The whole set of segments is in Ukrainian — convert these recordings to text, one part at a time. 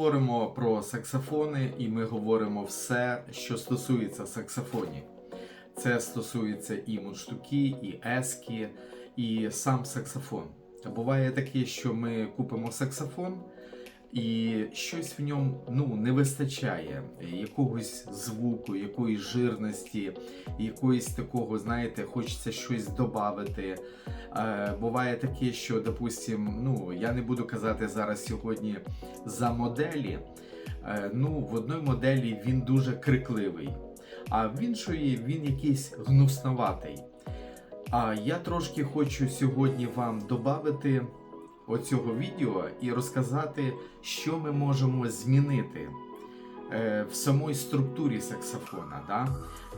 Говоримо про саксофони, і ми говоримо все, що стосується саксофонів. Це стосується і мундштуки, і ески, і сам саксофон. Буває таке, що ми купимо саксофон, і щось в ньому ну, не вистачає якогось звуку, якоїсь жирності, якоїсь такого, знаєте, хочеться щось додати. Е, буває таке, що, допустим, ну я не буду казати зараз сьогодні за моделі. Е, ну, в одній моделі він дуже крикливий, а в іншої він якийсь гнусноватий. А я трошки хочу сьогодні вам додати оцього відео і розказати, що ми можемо змінити е, в самій структурі саксофона. Да?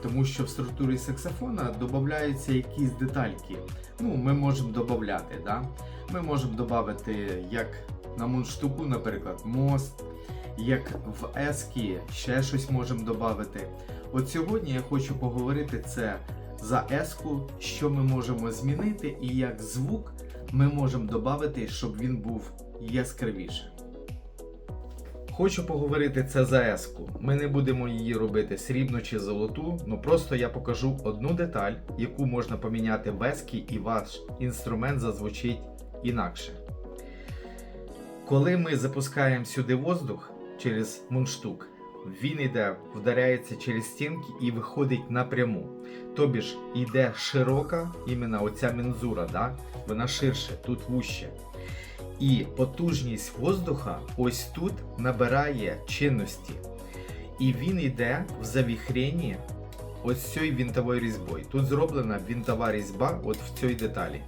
Тому що в структурі саксофона додаються якісь детальки. Ну, ми можемо додати. Да? Ми можемо додати, як на мундштуку, наприклад, мост, як в ескі ще щось можемо додати. От сьогодні я хочу поговорити це за еску, що ми можемо змінити і як звук ми можемо додати, щоб він був яскравіше. Хочу поговорити це за еску. Ми не будемо її робити срібну чи золоту, ну просто я покажу одну деталь, яку можна поміняти в ескі, і ваш інструмент зазвучить інакше. Коли ми запускаємо сюди воздух через мундштук, він йде, вдаряється через стінки і виходить напряму. Тобі ж йде широка, іменно оця мензура, да? вона ширше, тут вуще. І потужність воздуха ось тут набирає чинності. І він йде в завіхренні ось цією вінтовою різьбою. Тут зроблена вінтова різьба от в цій деталі.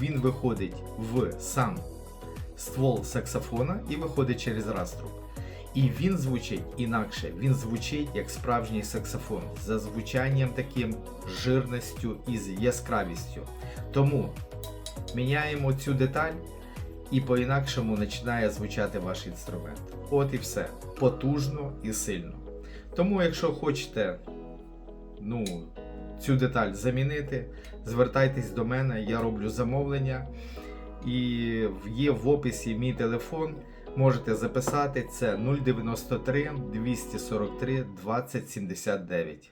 Він виходить в сам ствол саксофона і виходить через раструб. І він звучить інакше, він звучить як справжній саксофон за звучанням таким жирністю і з яскравістю. Тому міняємо цю деталь і по-інакшому починає звучати ваш інструмент. От і все. Потужно і сильно. Тому, якщо хочете ну, цю деталь замінити, звертайтесь до мене, я роблю замовлення. І є в описі мій телефон. Можете записати це 093 243 2079.